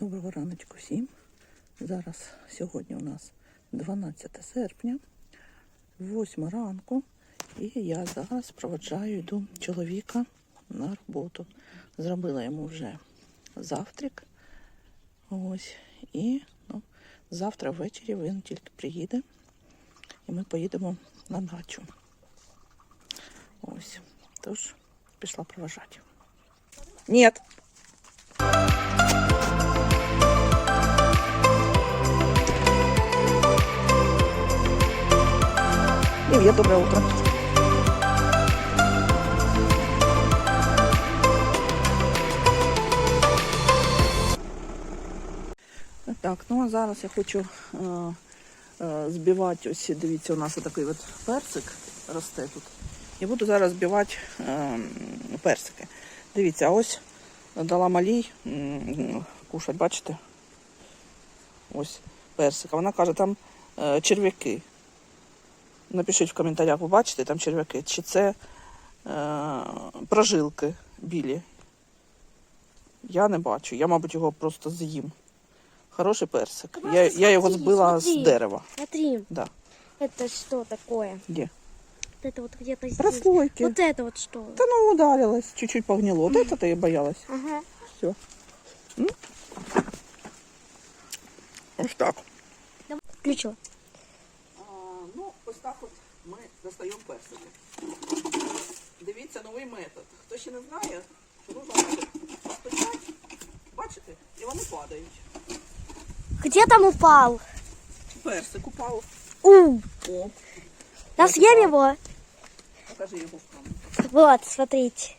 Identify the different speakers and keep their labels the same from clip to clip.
Speaker 1: Доброго раночку всім. Зараз сьогодні у нас 12 серпня, 8 ранку, і я зараз проводжаю йду чоловіка на роботу. Зробила йому вже завтрак. Ось. І ну, завтра ввечері він тільки приїде, і ми поїдемо на дачу. Ось. Тож пішла провожати. Ні. Привет, доброе утро. Так, ну а зараз я хочу е, е, збивати, ось дивіться, у нас такий от персик росте тут. Я буду зараз збивати е, персики. Дивіться, а ось дала малій кушать, бачите? Ось персика. Вона каже, там е, черв'яки. Напишіть в коментарях, ви бачите там черв'яки, чи це е, прожилки білі. Я не бачу. Я, мабуть, його просто з'їм. Хороший персик.
Speaker 2: Просто
Speaker 1: Я, я його
Speaker 2: смотри,
Speaker 1: збила з
Speaker 2: смотри.
Speaker 1: дерева.
Speaker 2: Смотри,
Speaker 1: Да.
Speaker 2: это что такое?
Speaker 1: Де?
Speaker 2: Вот это вот где-то здесь.
Speaker 1: Прослойки.
Speaker 2: Вот это вот что?
Speaker 1: Та ну ударилась, чуть-чуть погнило. Вот это ты боялась.
Speaker 2: Ага.
Speaker 1: Все. Ось так.
Speaker 2: Включила.
Speaker 1: ну, ось так от ми достаємо персики. Дивіться новий метод. Хто ще не знає, що можна постучати, бачите, і вони падають.
Speaker 2: Где там упал?
Speaker 1: Персик упав.
Speaker 2: У,
Speaker 1: О,
Speaker 2: да съем его.
Speaker 1: покажи його в камеру.
Speaker 2: Вот, смотрите.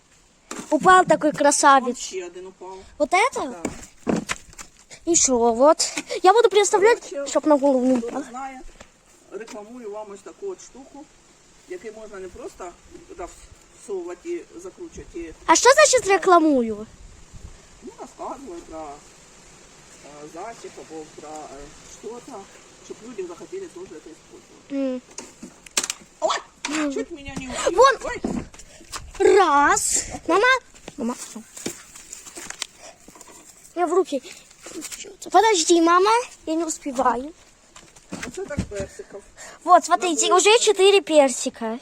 Speaker 2: Упал такой
Speaker 1: Вон
Speaker 2: красавец.
Speaker 1: ще один упав.
Speaker 2: Вот это?
Speaker 1: Да.
Speaker 2: Еще вот. Я буду представлять,
Speaker 1: Короче,
Speaker 2: чтоб на голову не
Speaker 1: Хто
Speaker 2: упал.
Speaker 1: не знає, рекламую вам ось таку от штуку, який можна не просто туди всовувати і закручувати,
Speaker 2: А что значит рекламую?
Speaker 1: ну, розказувати про е, засіб або про е, що-то, щоб люди захотіли теж це использовать.
Speaker 2: М.
Speaker 1: Ой, чуть меня не убил.
Speaker 2: Вон.
Speaker 1: Ой,
Speaker 2: Раз. Мама. Мама. Я в руки. Подожди, мама. Я не успеваю. Вот, смотрите, уже четыре персика.